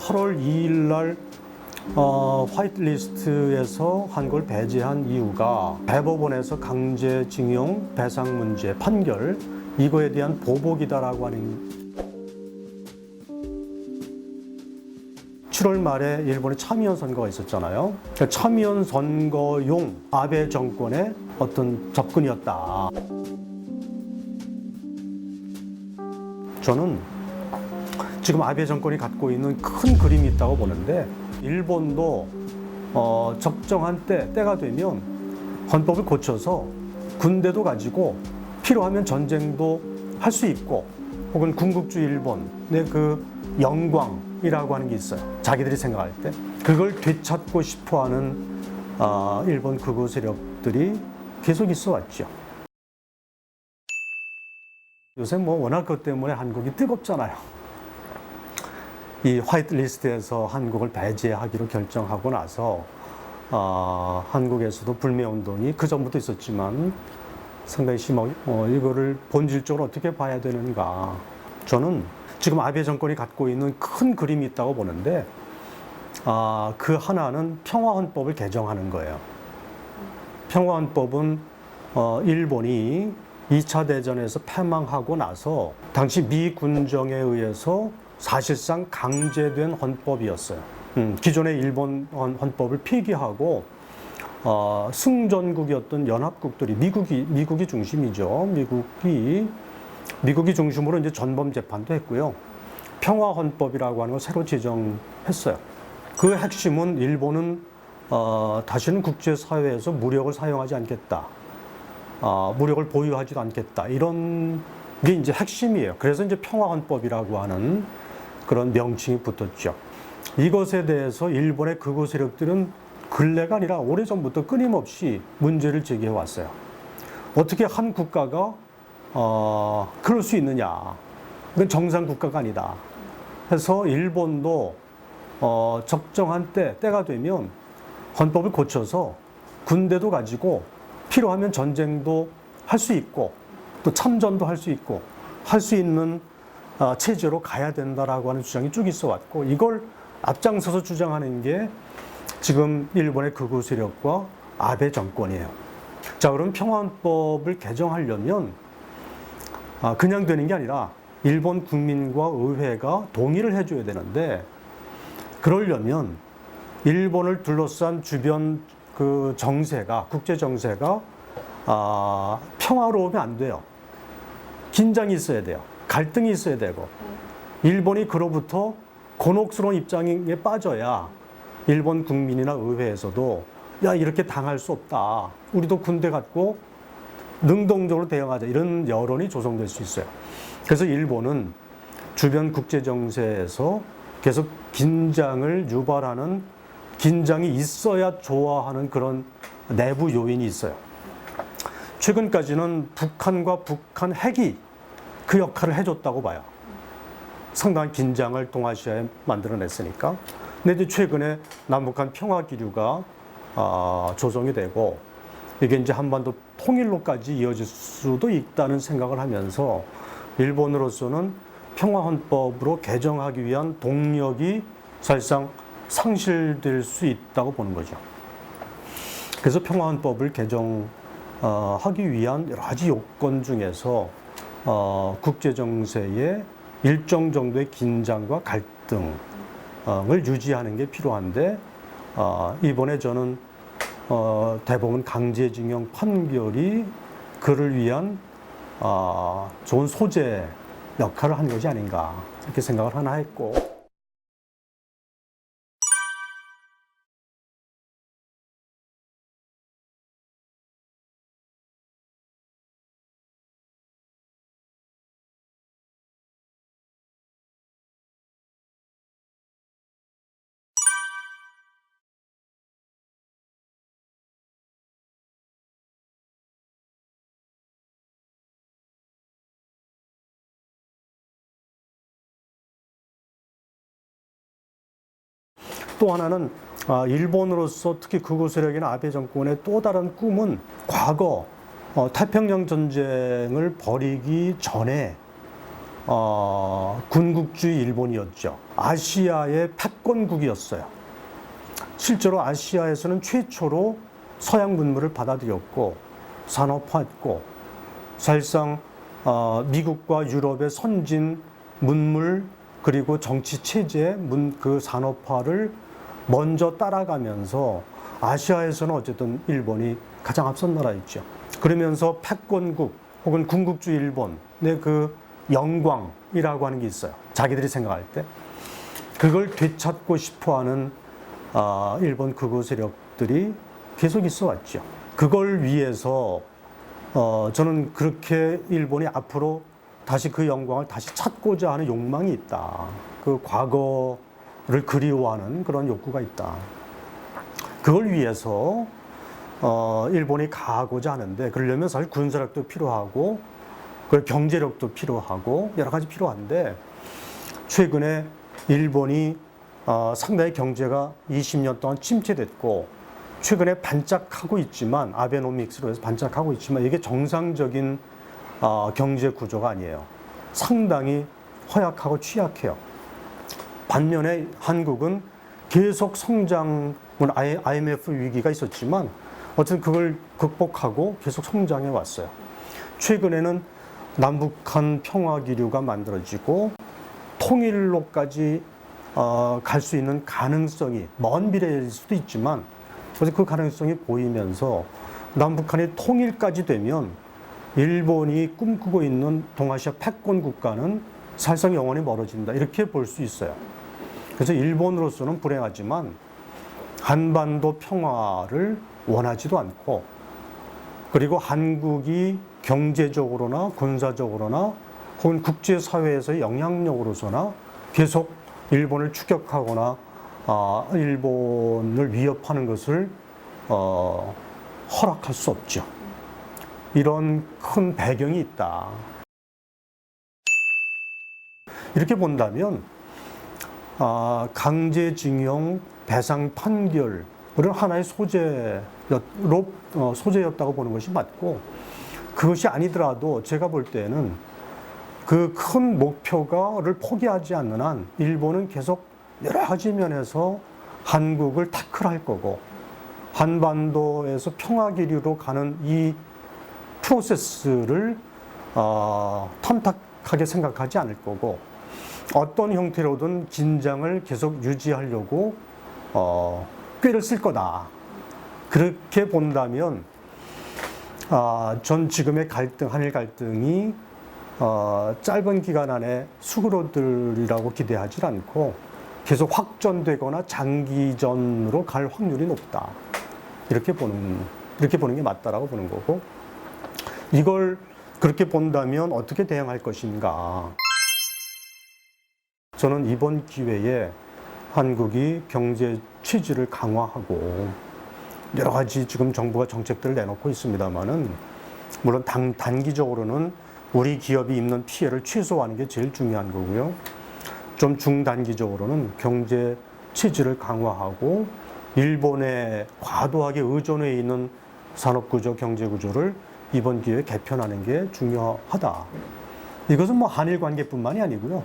이제 8월 2일 날 어, 화이트리스트에서 한국을 배제한 이유가 대법원에서 강제징용 배상 문제 판결 이거에 대한 보복이다라고 하는 7월 말에 일본에 참의원 선거가 있었잖아요. 그러니까 참의원 선거용 아베 정권의 어떤 접근이었다. 저는 지금 아베 정권이 갖고 있는 큰 그림이 있다고 보는데 일본도 어, 적정한 때 때가 되면 헌법을 고쳐서 군대도 가지고 필요하면 전쟁도 할 수 있고 혹은 군국주 일본의 그 영광이라고 하는 게 있어요. 자기들이 생각할 때 그걸 되찾고 싶어하는 어, 일본 극우 세력들이 계속 있어 왔죠. 요새 뭐 워낙 그것 때문에 한국이 뜨겁잖아요. 이 화이트 리스트에서 한국을 배제하기로 결정하고 나서 어, 한국에서도 불매 운동이 그 전부터 있었지만 상당히 심하게 어, 이거를 본질적으로 어떻게 봐야 되는가. 저는 지금 아베 정권이 갖고 있는 큰 그림이 있다고 보는데 아, 그 하나는 평화헌법을 개정하는 거예요. 평화헌법은 어, 일본이 2차 대전에서 패망하고 나서 당시 미 군정에 의해서 사실상 강제된 헌법이었어요. 음, 기존의 일본 헌- 헌법을 폐기하고 어, 승전국이었던 연합국들이 미국이 미국이 중심이죠. 미국이 미국이 중심으로 이제 전범 재판도 했고요. 평화 헌법이라고 하는 걸 새로 제정했어요. 그 핵심은 일본은 어, 다시는 국제 사회에서 무력을 사용하지 않겠다. 어, 무력을 보유하지도 않겠다. 이런 게 이제 핵심이에요. 그래서 이제 평화 헌법이라고 하는 그런 명칭이 붙었죠. 이것에 대해서 일본의 극우 세력들은 근래가 아니라 오래전부터 끊임없이 문제를 제기해 왔어요. 어떻게 한 국가가 어, 그럴 수 있느냐. 그건 정상 국가가 아니다. 해서 일본도 어, 적정한 때, 때가 되면 헌법을 고쳐서 군대도 가지고 필요하면 전쟁도 할 수 있고 또 참전도 할 수 있고 할 수 있는 어, 체제로 가야 된다라고 하는 주장이 쭉 있어 왔고 이걸 앞장서서 주장하는 게 지금 일본의 극우 세력과 아베 정권이에요. 자, 그럼 평화헌법을 개정하려면 아, 그냥 되는 게 아니라 일본 국민과 의회가 동의를 해줘야 되는데 그러려면 일본을 둘러싼 주변 그 정세가 국제 정세가 아, 평화로우면 안 돼요. 긴장이 있어야 돼요. 갈등이 있어야 되고 일본이 그로부터 곤혹스러운 입장에 빠져야 일본 국민이나 의회에서도 야 이렇게 당할 수 없다. 우리도 군대 갖고 능동적으로 대응하자 이런 여론이 조성될 수 있어요. 그래서 일본은 주변 국제 정세에서 계속 긴장을 유발하는 긴장이 있어야 좋아하는 그런 내부 요인이 있어요. 최근까지는 북한과 북한 핵이 그 역할을 해줬다고 봐요. 상당한 긴장을 동아시아에 만들어냈으니까. 근데 최근에 남북한 평화 기류가 아, 조성이 되고 이게 이제 한반도 통일로까지 이어질 수도 있다는 생각을 하면서 일본으로서는 평화 헌법으로 개정하기 위한 동력이 사실상 상실될 수 있다고 보는 거죠. 그래서 평화 헌법을 개정하기 위한 여러 가지 요건 중에서 어, 국제 정세에 일정 정도의 긴장과 갈등을 유지하는 게 필요한데 어, 이번에 저는 어, 대법원 강제징용 판결이 그를 위한 어, 좋은 소재 역할을 한 것이 아닌가 이렇게 생각을 하나 했고 또 하나는 아, 일본으로서 특히 극우 세력이나 아베 정권의 또 다른 꿈은 과거 어, 태평양 전쟁을 벌이기 전에 어, 군국주의 일본이었죠. 아시아의 패권국이었어요. 실제로 아시아에서는 최초로 서양 문물을 받아들였고 산업화했고 사실상 어, 미국과 유럽의 선진 문물 그리고 정치 체제 문 그 산업화를 먼저 따라가면서 아시아에서는 어쨌든 일본이 가장 앞선 나라였죠. 그러면서 패권국 혹은 군국주의 일본의 그 영광이라고 하는 게 있어요. 자기들이 생각할 때 그걸 되찾고 싶어 하는 아, 일본 극우 세력들이 계속 있어 왔죠. 그걸 위해서 어, 저는 그렇게 일본이 앞으로 다시 그 영광을 다시 찾고자 하는 욕망이 있다. 그 과거 를 그리워하는 그런 욕구가 있다. 그걸 위해서 어, 일본이 가고자 하는데 그러려면 사실 군사력도 필요하고 그 경제력도 필요하고 여러 가지 필요한데 최근에 일본이 어, 상당히 경제가 20년 동안 침체됐고 최근에 반짝하고 있지만 아베노믹스로 해서 반짝하고 있지만 이게 정상적인 어, 경제 구조가 아니에요. 상당히 허약하고 취약해요. 반면에 한국은 계속 성장, 물론 IMF 위기가 있었지만 어쨌든 그걸 극복하고 계속 성장해 왔어요. 최근에는 남북한 평화 기류가 만들어지고 통일로까지 어, 갈 수 있는 가능성이 먼 미래일 수도 있지만 그 가능성이 보이면서 남북한이 통일까지 되면 일본이 꿈꾸고 있는 동아시아 패권 국가는 사실상 영원히 멀어진다 이렇게 볼 수 있어요. 그래서 일본으로서는 불행하지만 한반도 평화를 원하지도 않고 그리고 한국이 경제적으로나 군사적으로나 혹은 국제사회에서의 영향력으로서나 계속 일본을 추격하거나 아, 일본을 위협하는 것을 어, 허락할 수 없죠. 이런 큰 배경이 있다. 이렇게 본다면 아, 강제징용 배상 판결을 하나의 소재로 어, 소재였다고 보는 것이 맞고 그것이 아니더라도 제가 볼 때는 그 큰 목표가를 포기하지 않는 한 일본은 계속 여러 가지 면에서 한국을 타클할 거고 한반도에서 평화 기류로 가는 이 프로세스를 어, 탐탁하게 생각하지 않을 거고 어떤 형태로든 긴장을 계속 유지하려고 어, 꾀를 쓸 거다. 그렇게 본다면 아, 전 지금의 갈등, 한일 갈등이 어, 짧은 기간 안에 수그러들이라고 기대하지 않고 계속 확전되거나 장기전으로 갈 확률이 높다. 이렇게 보는, 이렇게 보는 게 맞다라고 보는 거고, 이걸 그렇게 본다면 어떻게 대응할 것인가. 저는 이번 기회에 한국이 경제 취지를 강화하고 여러 가지 지금 정부가 정책들을 내놓고 있습니다만은 물론 단, 단기적으로는 우리 기업이 입는 피해를 최소화하는 게 제일 중요한 거고요. 좀 중단기적으로는 경제 체질을 강화하고 일본에 과도하게 의존해 있는 산업구조, 경제구조를 이번 기회에 개편하는 게 중요하다. 이것은 뭐 한일 관계뿐만이 아니고요.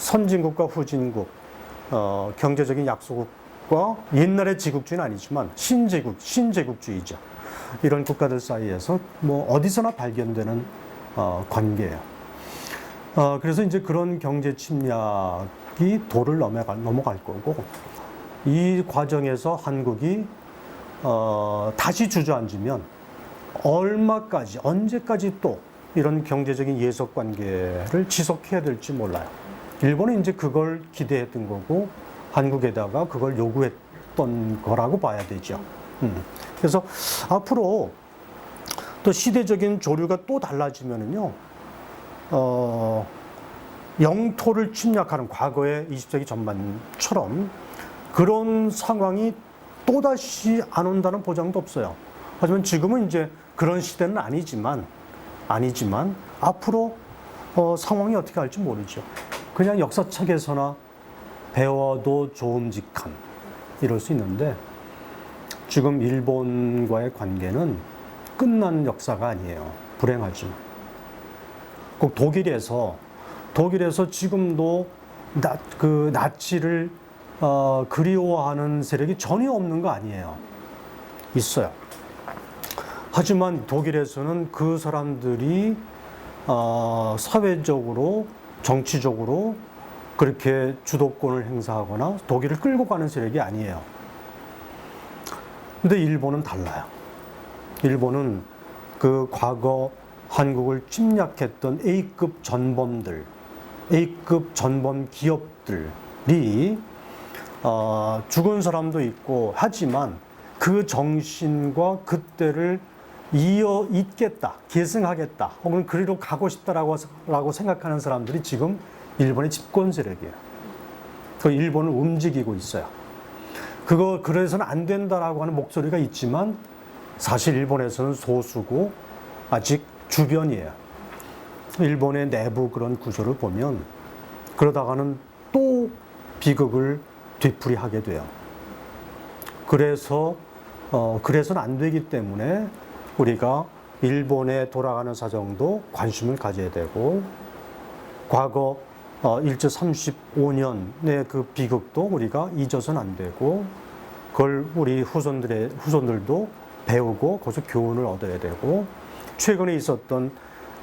선진국과 후진국, 어, 경제적인 약소국과 옛날의 지국주의는 아니지만 신제국, 신제국주의죠. 이런 국가들 사이에서 뭐 어디서나 발견되는 어, 관계예요. 어, 그래서 이제 그런 경제 침략이 도를 넘어갈, 넘어갈 거고 이 과정에서 한국이 어, 다시 주저앉으면 얼마까지 언제까지 또 이런 경제적인 예속 관계를 지속해야 될지 몰라요. 일본은 이제 그걸 기대했던 거고 한국에다가 그걸 요구했던 거라고 봐야 되죠. 음. 그래서 앞으로 또 시대적인 조류가 또 달라지면은요, 어, 영토를 침략하는 과거의 20세기 전반처럼 그런 상황이 또다시 안 온다는 보장도 없어요. 하지만 지금은 이제 그런 시대는 아니지만, 아니지만 앞으로 어, 상황이 어떻게 할지 모르죠. 그냥 역사책에서나 배워도 좋음직한 이럴 수 있는데 지금 일본과의 관계는 끝난 역사가 아니에요. 불행하지만. 꼭 독일에서 독일에서 지금도 나, 그 나치를 어, 그리워하는 세력이 전혀 없는 거 아니에요. 있어요. 하지만 독일에서는 그 사람들이 어, 사회적으로 정치적으로 그렇게 주도권을 행사하거나 독일을 끌고 가는 세력이 아니에요. 근데 일본은 달라요. 일본은 그 과거 한국을 침략했던 A급 전범들, A급 전범 기업들이 어, 죽은 사람도 있고 하지만 그 정신과 그때를 이어 잇겠다, 계승하겠다, 혹은 그리로 가고 싶다라고 라고 생각하는 사람들이 지금 일본의 집권 세력이에요. 그 일본을 움직이고 있어요. 그거 그래서는 안 된다라고 하는 목소리가 있지만 사실 일본에서는 소수고 아직 주변이에요. 일본의 내부 그런 구조를 보면 그러다가는 또 비극을 되풀이하게 돼요. 그래서 어 그래서는 안 되기 때문에 우리가 일본에 돌아가는 사정도 관심을 가져야 되고 과거 어 일제 35년의 그 비극도 우리가 잊어서는 안 되고 그걸 우리 후손들의 후손들도 배우고 거기서 교훈을 얻어야 되고 최근에 있었던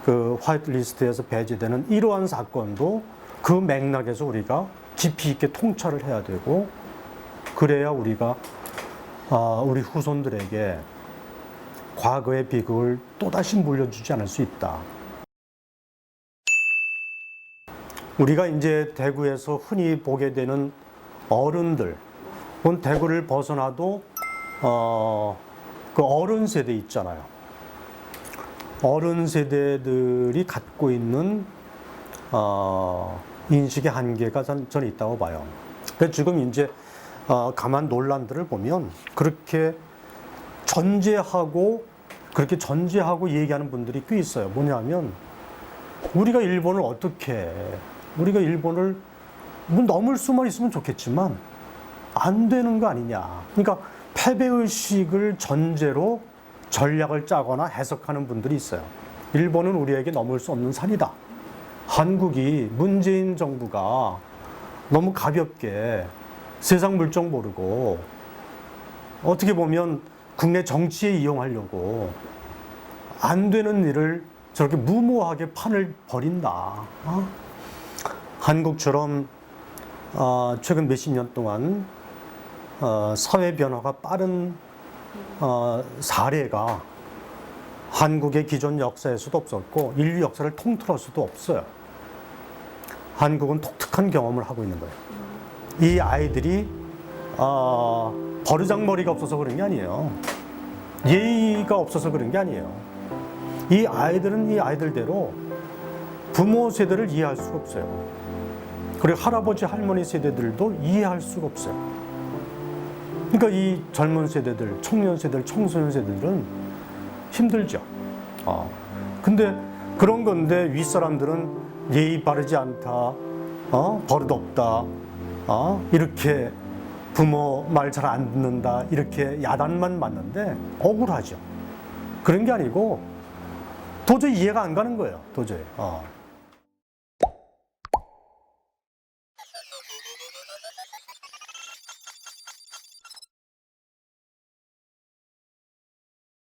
그 화이트리스트에서 배제되는 이러한 사건도 그 맥락에서 우리가 깊이 있게 통찰을 해야 되고 그래야 우리가 아, 우리 후손들에게 과거의 비극을 또다시 물려주지 않을 수 있다. 우리가 이제 대구에서 흔히 보게 되는 어른들, 본 대구를 벗어나도 어, 그 어른 세대 있잖아요. 어른 세대들이 갖고 있는 어, 인식의 한계가 전, 저는 있다고 봐요. 그래서 지금 이제 어, 가만 논란들을 보면 그렇게 전제하고 그렇게 전제하고 얘기하는 분들이 꽤 있어요. 뭐냐면 우리가 일본을 어떻게 해? 우리가 일본을 뭐 넘을 수만 있으면 좋겠지만 안 되는 거 아니냐. 그러니까 패배의식을 전제로 전략을 짜거나 해석하는 분들이 있어요. 일본은 우리에게 넘을 수 없는 산이다. 한국이 문재인 정부가 너무 가볍게 세상 물정 모르고 어떻게 보면 국내 정치에 이용하려고 안 되는 일을 저렇게 무모하게 판을 벌인다. 어? 한국처럼 어, 최근 몇십 년 동안 어, 사회 변화가 빠른 어, 사례가 한국의 기존 역사에서도 없었고 인류 역사를 통틀어 수도 없어요. 한국은 독특한 경험을 하고 있는 거예요. 이 아이들이 어, 버르장머리가 없어서 그런 게 아니에요. 예의가 없어서 그런 게 아니에요. 이 아이들은 이 아이들대로 부모 세대를 이해할 수가 없어요. 그리고 할아버지 할머니 세대들도 이해할 수가 없어요. 그러니까 이 젊은 세대들, 청년 세대들, 청소년 세대들은 힘들죠. 어. 근데 그런 건데 윗사람들은 예의 바르지 않다, 어? 버릇 없다, 어? 이렇게 부모 말 잘 안 듣는다, 이렇게 야단만 맞는데 억울하죠. 그런 게 아니고 도저히 이해가 안 가는 거예요. 도저히. 어.